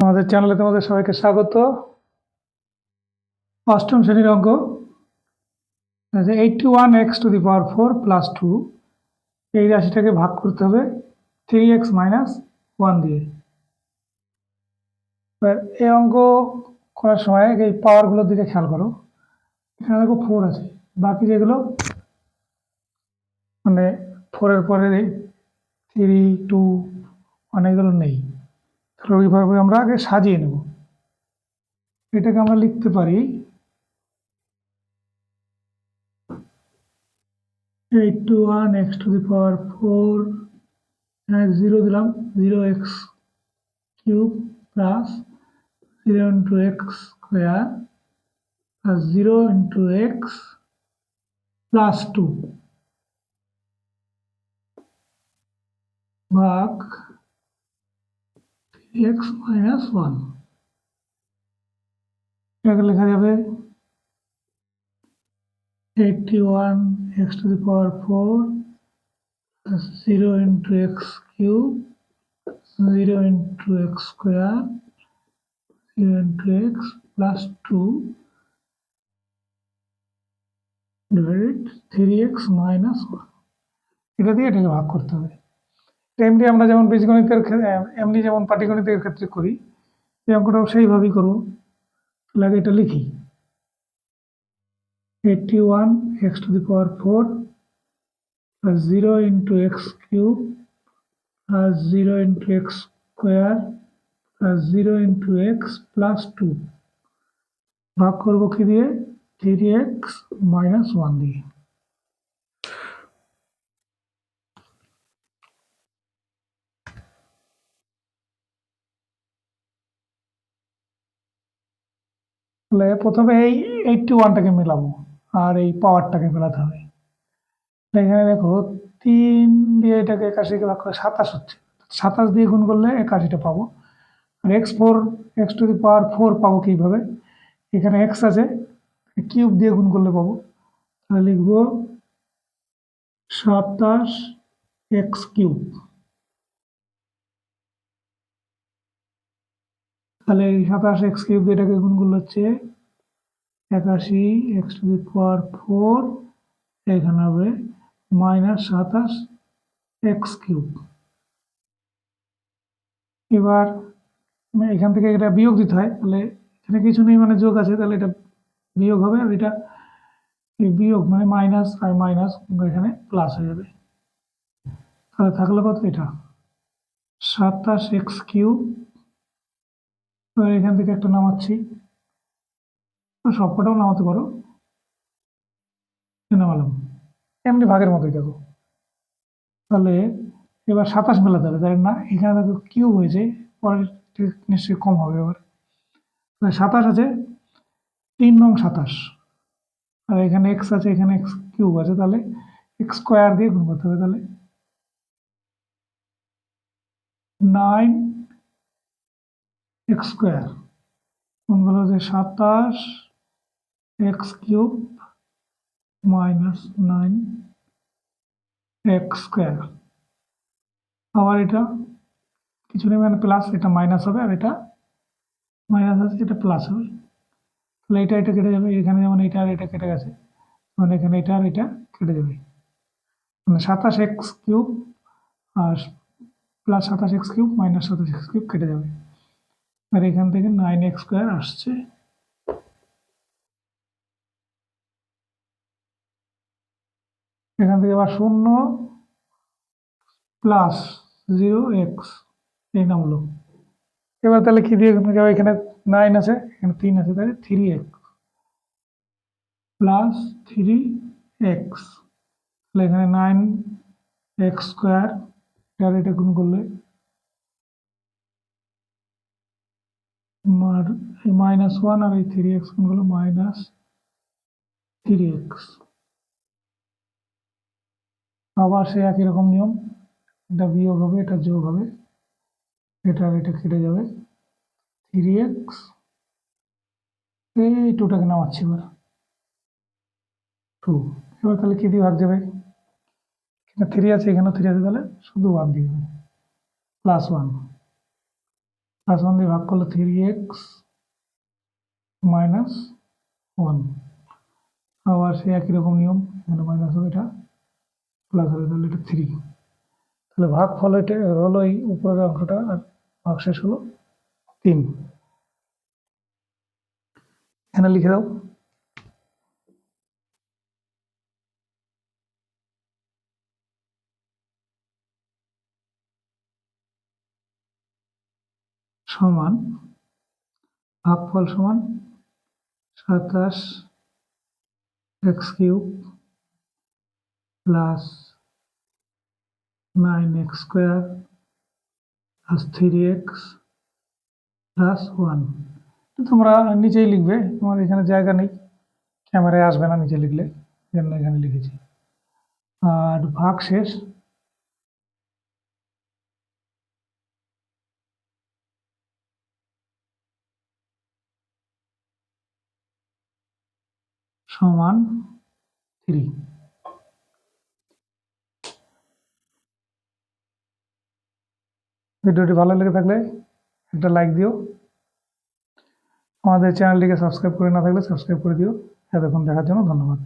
আমাদের চ্যানেলে তোমাদের সবাইকে স্বাগত। অষ্টম শ্রেণির অঙ্ক। Eighty one x to the power four plus two এই রাশিটাকে ভাগ করতে হবে থ্রি এক্স মাইনাস ওয়ান দিয়ে। এবার এই অঙ্ক করার সময় এই পাওয়ারগুলোর দিকে খেয়াল করো। এখানে দেখো ফোর আছে। বাকি যেগুলো মানে ফোরের পরে থ্রি টু অনেকগুলো নেই। তাহলে ওইভাবে আমরা আগে সাজিয়ে নেব। এটাকে আমরা লিখতে পারি eighty one x to the power four zero দিলাম zero x cube plus zero into x square plus zero into x plus two ভাগ এক্স মাইনাস ওয়ান এটাকে লেখা যাবে eighty one x to the power four zero into x cube zero into x square zero into x plus two divided three x minus one এটা দিয়ে এটাকে ভাগ করতে হবে এমনি আমরা যেমন বীজগণিতের এমনি যেমন পাটিগণিতের ক্ষেত্রে করি, এই অঙ্কটাও সেইভাবেই করব। তাহলে আগে এটা লিখি। Eighty one x to the power four plus zero into x cube plus zero into x square plus zero into x plus two ভাগ করব কি দিয়ে? থ্রি এক্স মাইনাস ওয়ান দিয়ে। তাহলে প্রথমে এই এইটটি ওয়ানটাকে মেলাবো, আর এই পাওয়ারটাকে মেলাতে হবে। এখানে দেখো তিন দিয়ে এটাকে একাশিকে ভাগ করে সাতাশ হচ্ছে। সাতাশ দিয়ে গুণ করলে একাশিটা পাবো। আর x four x to the power four পাবো কীভাবে? এখানে এক্স আছে কিউব দিয়ে গুণ করলে পাবো। তাহলে লিখব সাতাশ এক্স কিউব তাহলে এই সাতাশ এক্স কিউব এটাকে গুণ করলে হচ্ছে একাশি x to the power four, এখানে হবে মাইনাস সাতাশ এক্স কিউব। এবার মানে এখান থেকে এটা বিয়োগ দিতে হয়, তাহলে এখানে কিছু নেই মানে যোগ আছে, তাহলে এটা বিয়োগ হবে আর এটা বিয়োগ মানে মাইনাস আর মাইনাস এখানে প্লাস হয়ে যাবে। তাহলে থাকল কত এটা? সাতাশ এক্স কিউব এবার এখান থেকে একটা নামাচ্ছি। সবকটাও নামাতে পারো। নামালাম এমনি ভাগের মতোই দেখো। তাহলে এবার সাতাশ মেলাতে হবে তাই না? এখানে দেখো কিউব হয়েছে পরে ঠিক নিশ্চয়ই কম হবে এবার। তাহলে সাতাশ আছে, তিন নং সাতাশ। আর এখানে এক্স আছে, এখানে এক্স কিউব আছে, তাহলে এক্স স্কোয়ার দিয়ে গুণ করতে হবে তাহলে। Nine x square. কোনগুলো হচ্ছে সাতাশ x cube minus nine x square. আবার এটা কিছু নেই মানে প্লাস, এটা মাইনাস হবে আর এটা মাইনাস আছে, এটা প্লাস হবে। তাহলে এটা এটা কেটে যাবে, এখানে যেমন এটা আর এটা কেটে গেছে মানে এখানে এটা আর এটা কেটে যাবে। মানে সাতাশ এক্স কিউব আর প্লাস সাতাশ এক্স কিউব, মাইনাস সাতাশ এক্স কিউব কেটে যাবে। আর এখান থেকে নাইন এক্স স্কোয়ার আসছে। এখান থেকে আবার শূন্য প্লাস জিরো এক্স এই নাম নামলো। এবার তাহলে কি দিয়ে যাবে এখানে নাইন আছে, এখানে তিন আছে, তাহলে three x plus three x তাহলে এখানে নাইন এক্স স্কোয়ার এটা গুণ করলে আর এই মাইনাস ওয়ান আর এই থ্রি এক্স করলে মাইনাস থ্রি এক্স আবার সে একই রকম নিয়ম। এটা বিয়োগ হবে, এটা যোগ হবে। এটা এটা কেটে যাবে। থ্রি এক্স এই টুটাকে নামাচ্ছি এবার। টু এবার তাহলে কি দিয়ে ভাগ যাবে? এখানে থ্রি আছে, এখানেও থ্রি আছে, তাহলে শুধু ওয়ান দিয়ে হবে। প্লাস ওয়ান ওয়ান দিয়ে ভাগ করলে থ্রি এক্স মাইনাস ওয়ান আবার সে একই রকম নিয়ম, এখানে মাইনাস হবে এটা প্লাস হবে তাহলে এটা থ্রি তাহলে ভাগ ফল এটা, হলো এই উপরের অংশটা আর ভাগ শেষ হলো তিন। এখানে লিখে দাও। সমান ভাগফল সমান সাতাশ x cube plus nine x square plus three x plus one. তোমরা নিচেই লিখবে, তোমার এখানে জায়গা নেই, ক্যামেরায় আসবে না নিচে লিখলে এখানে লিখেছি। আর ভাগ শেষ সমান থ্রি। ভিডিওটি ভালো লেগে থাকলে একটা লাইক দিও। আমাদের চ্যানেলটিকে সাবস্ক্রাইব করে না থাকলে সাবস্ক্রাইব করে দিও। এতক্ষণ দেখার জন্য ধন্যবাদ।